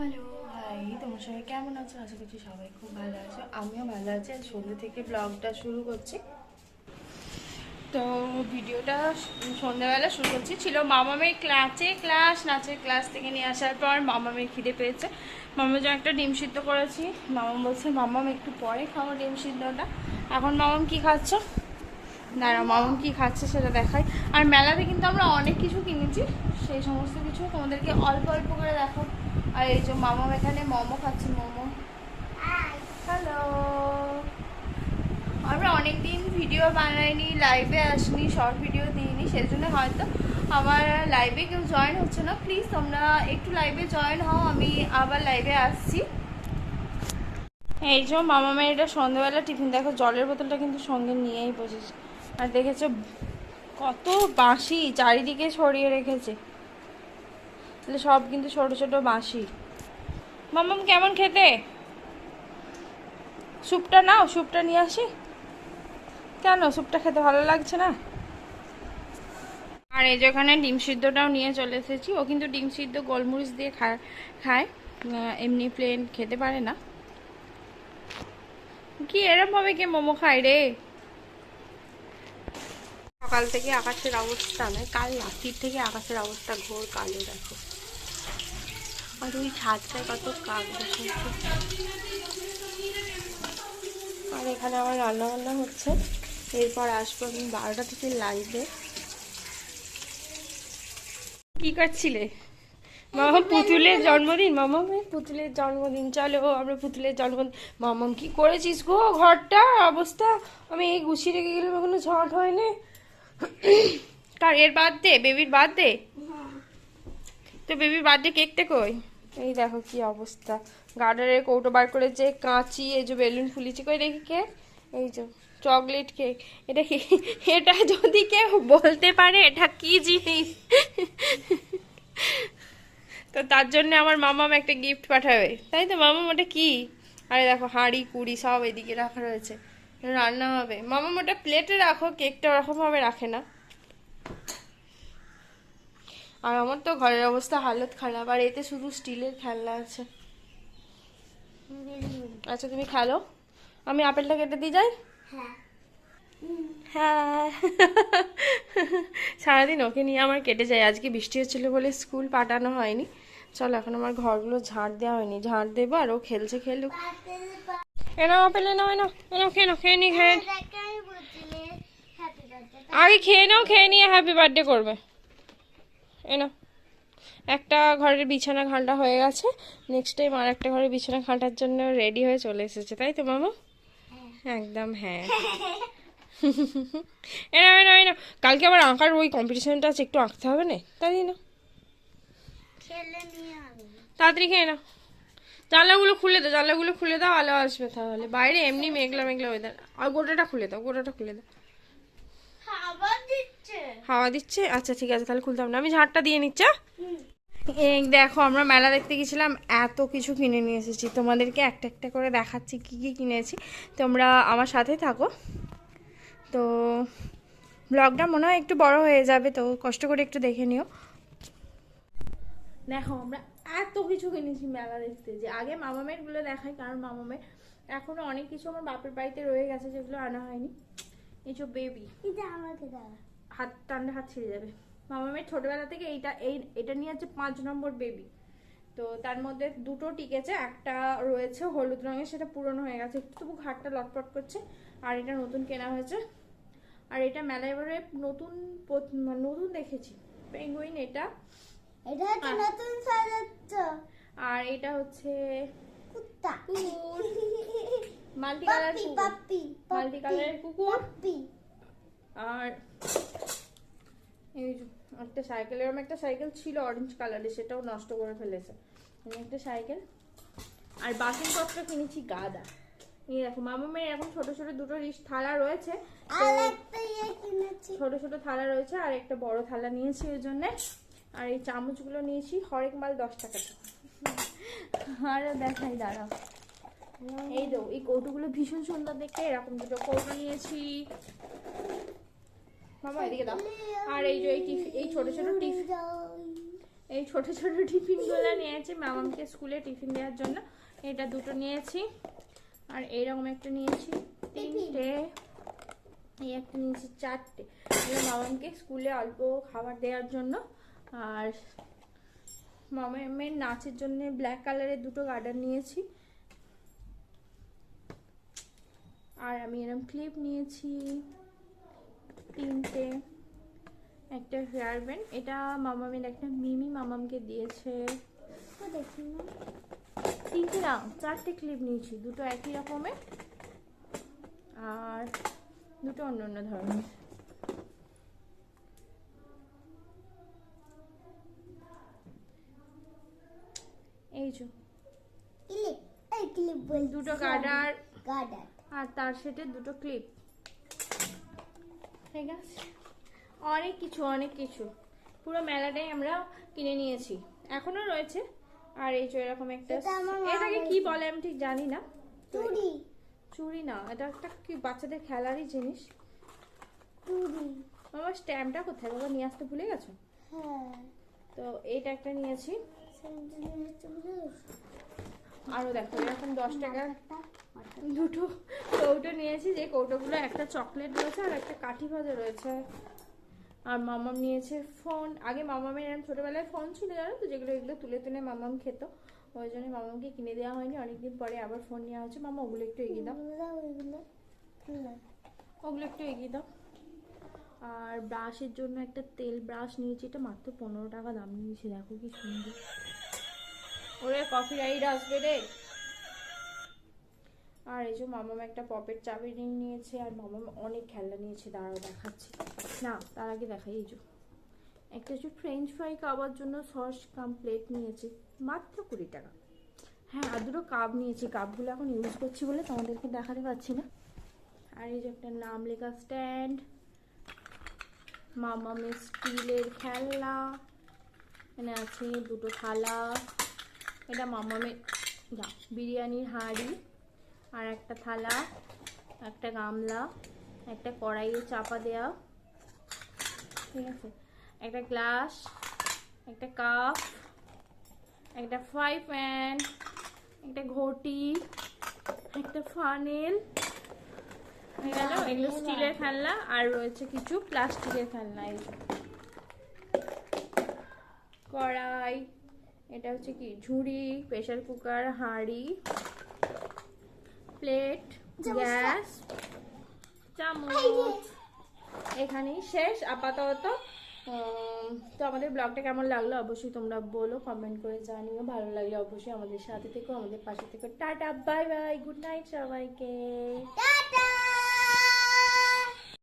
Hello hi তোমার সবাই কেমন আছো? আশা করছি সবাই খুব ভালো আছো। আমিও ভালো আছি আর সন্ধ্যে থেকে ব্লগটা শুরু করছি। তো ভিডিওটা সন্ধ্যাবেলা শুরু করছি। ছিল মামামের ক্লাসে ক্লাস নাচের ক্লাস থেকে নিয়ে আসার পর মামামের খিদে পেয়েছে। মামার জন্য একটা ডিম সিদ্ধ করেছি, মামাম বলছে, মামাম, একটু পরে খাব ডিম সিদ্ধটা। এখন মামাম কি খাচ্ছ? দাঁড়া মামন কি খাচ্ছে সেটা দেখাই। আর মেলাতে কিন্তু আমরা অনেক কিছু কিনেছি। সেই সমস্ত কিছু তোমাদেরকে অল্প অল্প করে দেখো আর এই যে মামা এখানে মোমো খাচ্ছে, মোমো। হ্যালো আমরা অনেকদিন ভিডিও বানাইনি লাইভে আসনি শর্ট ভিডিও দিইনি, সেজন্য হয়তো আমার লাইভে কেউ জয়েন হচ্ছে না। প্লিজ তোমরা একটু লাইভে জয়েন হও, আমি আবার লাইভে আসছি। এই যে মামা মেয়ের এটা সন্ধ্যাবেলা টিফিন, দেখো জলের বোতলটা কিন্তু সঙ্গে নিয়েই বসেছে। আর দেখেছ কত বাঁশি চারিদিকে ছড়িয়ে রেখেছে। তাহলে সব কিন্তু ছোট ছোট বাঁশি। মামাম কেমন খেতে? স্যুপটা নাও স্যুপটা নিয়ে আসি। কেন? স্যুপটা খেতে ভালো লাগছে না? আর এই যে ওখানে ডিম সিদ্ধটাও নিয়ে চলে এসেছি। ও কিন্তু ডিম সিদ্ধ গোলমরিচ দিয়ে খায়। খায় এমনি প্লেন খেতে পারে না। কি এরম ভাবে কে মোমো খায় রে? সকাল থেকে আকাশের অবস্থা নয় কাল রাত্রির থেকে আকাশের অবস্থা ঘোর কালো দেখো। আর ওই ছাদটায় কত কাক বসে আর এখানে আমার রান্না বান্না হচ্ছে। এরপর আসব আমি বারোটা থেকে লাইভে। কি করছিলে মামা পুতুলের জন্মদিন মামা পুতুলের জন্মদিন চলো আমরা পুতুলের জন্মদিন। মামাম কি করেছিস গো? ঘরটা অবস্থা। আমি এই গুছিয়ে রেখে গেলাম এখনও ঝট হয়নি। কার এর বার্থডে? বেবির বার্থডে? তো বেবির বার্থডে কেকটা কই? এই দেখো কি অবস্থা। গার্ডারের কৌটো বার করেছে কাঁচি, এই যে বেলুন ফুলিয়েছে কই দেখি কেক এই যে চকলেট কেক। এটা কি এটা যদি কেউ বলতে পারে, এটা কি জিনিস? তো তার জন্য আমার মামাম একটা গিফট পাঠাবে। তাই তো মামাম ওটা কি? আরে দেখো, হাঁড়ি, কুড়ি সব এদিকে রাখা রয়েছে। রান্না হবে। মামাম ওটা প্লেটে রাখো কেকটা ওরকমভাবে রাখে না। আর আমার তো ঘরের অবস্থা হালত খারাপ আর এতে শুধু স্টিলের খেলনা আছে। আচ্ছা তুমি খেলো? আমি আপেলটা কেটে দিয়ে যাই? হ্যাঁ। সারাদিন ওকে নিয়ে আমার কেটে যায়। আজকে বৃষ্টি হচ্ছিল বলে স্কুল পাঠানো হয়নি। চলো এখন আমার ঘরগুলো ঝাড় দেওয়া হয়নি। ঝাড় দেবো আর ও খেলছে খেলুক। এনো আপেল এনো এনো এনো খেয়ে নাও খেয়ে নি খেয়ে আগে খেয়ে নাও খেয়ে নিয়ে হ্যাপি বার্থডে করবে। এনো একটা ঘরের বিছানা ঘাঁটা হয়ে গেছে। নেক্সট টাইম আর একটা ঘরের বিছানা ঘাঁটার জন্য রেডি হয়ে চলে এসেছে তাই তো মামা? একদম হ্যাঁ। এনা এনা এনা কালকে আবার আঁকার ওই কম্পিটিশনটা আছে একটু আঁকতে হবে না। তাই না তাড়াতাড়ি খেয়ে না জানলাগুলো খুলে দাও জানলাগুলো খুলে দাও আলো আসবে তাহলে। বাইরে এমনি মেঘলা মেঘলা ওয়েদার আর গোটাটা খুলে দাও গোটাটা খুলে দাও। হাওয়া দিচ্ছে। আচ্ছা ঠিক আছে তাহলে খুলতাম না। আমি ঝাড়টা দিয়ে নিচ্ছি হ্যাঁ? এই দেখো আমরা মেলা দেখতে গেছিলাম এত কিছু কিনে নিয়ে এসেছি। তোমাদেরকে একটা একটা করে দেখাচ্ছি কি কি কিনেছি। তোমরা আমার সাথে থাকো। তো ব্লগটা মনে হয় একটু বড় হয়ে যাবে তো কষ্ট করে একটু দেখে নিও। দেখো আমরা এত কিছু কিনেছি মেলা দেখতে। যে আগে মামামেরগুলো দেখাই কারণ মামামের এখনও অনেক কিছু আমার বাপের বাড়িতে রয়ে গেছে যেগুলো আনা হয়নি। এইসব বেবি হাত টানলে হাত ছিঁড়ে যাবে। মামামের ছোটবেলা থেকে এইটা এই এটা নিয়ে হচ্ছে পাঁচ নম্বর বেবি তো তার মধ্যে দুটো টিকেছে একটা রয়েছে হলুদ রঙের সেটা পুরনো হয়ে গেছে। একটু তবু ঘাটটা লটপট করছে আর এটা নতুন কেনা হয়েছে। আর এটা মেলায় এবারে নতুন মানে নতুন দেখেছি। পেঙ্গুইন এটা। এটা হচ্ছে নতুন আর এটা হচ্ছে কুত্তা। কুকুর। মাল্টি কালার কুকুর। মাল্টি কালারের কুকুর। আর এই একটা সাইকেল এরকম একটা সাইকেল ছিল অরেঞ্জ কালারের সেটাও নষ্ট করে ফেলেছে। একটা সাইকেল। আর বাসনপত্র কিনেছি গাদা। এই দেখো মামামের এরকম ছোট ছোট দুটো রিস থালা রয়েছে। ইয়ে ছোট ছোট থালা রয়েছে আর একটা বড় থালা নিয়েছি ওই জন্য। আর এই চামচগুলো নিয়েছি হরেক মাল দশ টাকা আর দেখাই দাঁড়াও। এই তো এই কৌটোগুলো ভীষণ সুন্দর দেখতে এরকম দুটো কৌটো নিয়েছি। বাবা এদিকে দাও। আর এই যে এই টিফ, এই ছোট ছোট টিফ। এই ছোট ছোট টিফিনগুলো নিয়েছি মামামকে স্কুলে টিফিন দেওয়ার জন্য। এটা দুটো নিয়েছি, আর এইরকম একটা নিয়েছি, তিনটে। এই একটা নিয়েছি, চারটে। এগুলো মামামকে স্কুলে অল্প খাবার দেওয়ার জন্য। আর মামামের নাচের জন্য ব্ল্যাক কালারের দুটো গার্ডার নিয়েছি। আর আমি এরকম ক্লিপ নিয়েছি। তিনটে একটা হেয়ার ব্যান্ড এটা মামামের একটা মিমি মামামকে দিয়েছে। দেখি না। তিনটে না চারটে ক্লিপ নিয়েছি দুটো একই রকমের আর দুটো অন্য অন্য ধরনের। এই যে। দুটো গার্ডার গার্ডার আর তার সাথে দুটো ক্লিপ ঠিক আছে? অনেক কিছু অনেক কিছু। পুরো মেলাটাই আমরা কিনে নিয়েছি। এখনও রয়েছে। আর এই যে এরকম একটা এটা এটাকে কি বলে আমি ঠিক জানি না। চুড়ি। চুড়ি না এটা একটা কি বাচ্চাদের খেলারই জিনিস। চুড়ি। বাবা স্ট্যাম্পটা কোথায়? বাবা নিয়ে আসতে ভুলে গেছো? হ্যাঁ। তো এইটা একটা নিয়েছি। আরও দেখো এরকম দশ টাকা দুটো কৌটো নিয়েছি, যে কৌটোগুলো একটা চকলেট রয়েছে আর একটা কাঠি ভাজা রয়েছে। আর মামাম নিয়েছে ফোন। আগে মামামের এরকম ছোটোবেলায় ফোন ছিল, জানো তো? যেগুলো এগুলো তুলে তুলে মামাম খেত। ওই জন্য মামামকে কিনে দেওয়া হয়নি, অনেকদিন পরে আবার ফোন নেওয়া হচ্ছে। মামা, ওগুলো একটু এগিয়ে দাও। ওগুলো একটু এগিয়ে দাও। আর ব্রাশের জন্য একটা তেল ব্রাশ নিয়েছি, এটা মাত্র পনেরো টাকা দাম নিয়েছে। দেখো কি সুন্দর। ওরে কফি রাইড আসবে রে। আর এই যে মামাম একটা পপের চাবি রিং নিয়েছে, আর মামাম অনেক খেলনা নিয়েছে, দাঁড়াও দেখাচ্ছি। না, তার আগে দেখাই, এই যে। একটা হচ্ছে ফ্রেঞ্চ ফ্রাই খাওয়ার জন্য সস কাম প্লেট নিয়েছে, মাত্র কুড়ি টাকা। হ্যাঁ আর দুটো কাপ নিয়েছি কাপগুলো এখন ইউজ করছি বলে তোমাদেরকে দেখাতে পাচ্ছি না। আর এই যে একটা নাম লেখা স্ট্যান্ড মামামের স্টিলের খেলনা। এখানে আছে দুটো থালা। এটা মামামের, যা, বিরিয়ানির হাঁড়ি। আর একটা থালা একটা গামলা একটা কড়াইয়ে চাপা দেওয়া ঠিক আছে? একটা গ্লাস একটা কাপ একটা ফ্রাই প্যান একটা ঘটি একটা ফানেল হয়ে গেল। এগুলো স্টিলের খেলনা আর রয়েছে কিছু প্লাস্টিকের খেলনা। এই কড়াই এটা হচ্ছে কি? ঝুড়ি প্রেশার কুকার হাঁড়ি। প্লেট গ্যাস চামচ। এখানেই শেষ আপাতত। তো আমাদের ব্লগটা কেমন লাগল অবশ্যই তোমরা বলো কমেন্ট করে জানিও। ভালো লাগলে অবশ্যই আমাদের সাথে থেকো আমাদের পাশে থেকে। Tata bye bye good night সবাইকে।